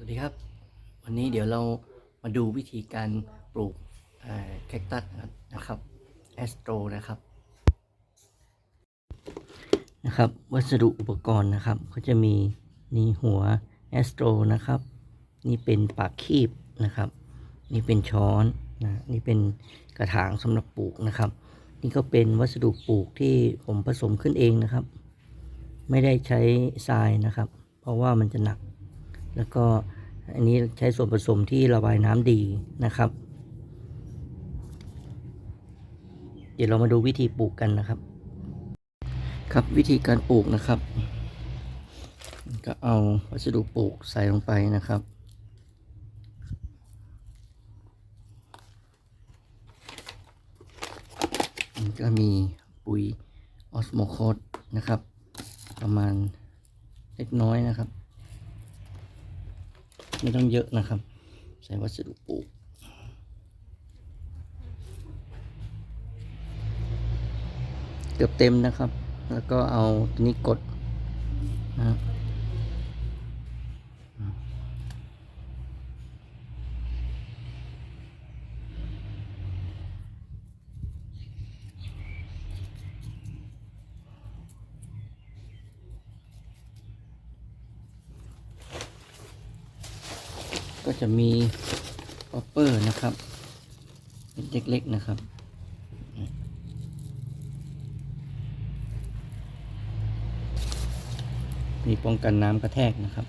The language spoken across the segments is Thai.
วัสดีครับ วันนี้เดี๋ยวเรามาดูวิธีการปลูกแคคตัสนะครับแอสโตรนะครับนะครับ วัสดุอุปกรณ์นะครับ ก็จะมีนี่หัวแอสโตรนะครับ นี่เป็นปากคีบนะครับ นี่เป็นช้อนนะนี่เป็นกระถางสำหรับปลูกนะครับ นี่ก็เป็นวัสดุปลูกที่ผมผสมขึ้นเองนะครับ ไม่ได้ใช้ทรายนะครับ เพราะว่ามันจะหนัก แล้วก็อันนี้ใช้ส่วนผสมที่ระบายน้ำดีนะครับ เดี๋ยวเรามาดูวิธีปลูกกันนะครับ ครับวิธีการปลูกนะครับ ก็เอาวัสดุปลูกใส่ลงไปนะครับก็มีปุ๋ยออสโมโคสนะครับ ประมาณเล็กน้อยนะครับ ไม่ต้องเยอะนะครับ ใส่วัสดุปลูกเกือบเต็มนะครับ แล้วก็เอาตัวนี้กดนะ ก็จะมีออปเปอร์นะครับเป็นเล็กๆนะครับมีป้องกันน้ำกระแทกนะครับ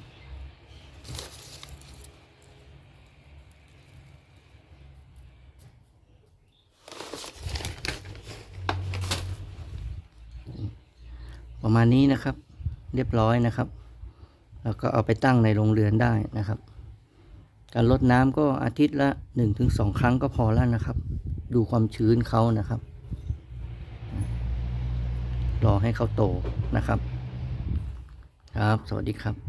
ประมาณนี้นะครับ เรียบร้อยนะครับ แล้วก็เอาไปตั้งในโรงเรือนได้นะครับ การลดน้ำก็อาทิตย์ละหนึ่งถึงสองครั้งก็พอแล้วนะครับ ดูความชื้นเขานะครับ รอให้เขาโตนะครับ ครับ สวัสดีครับ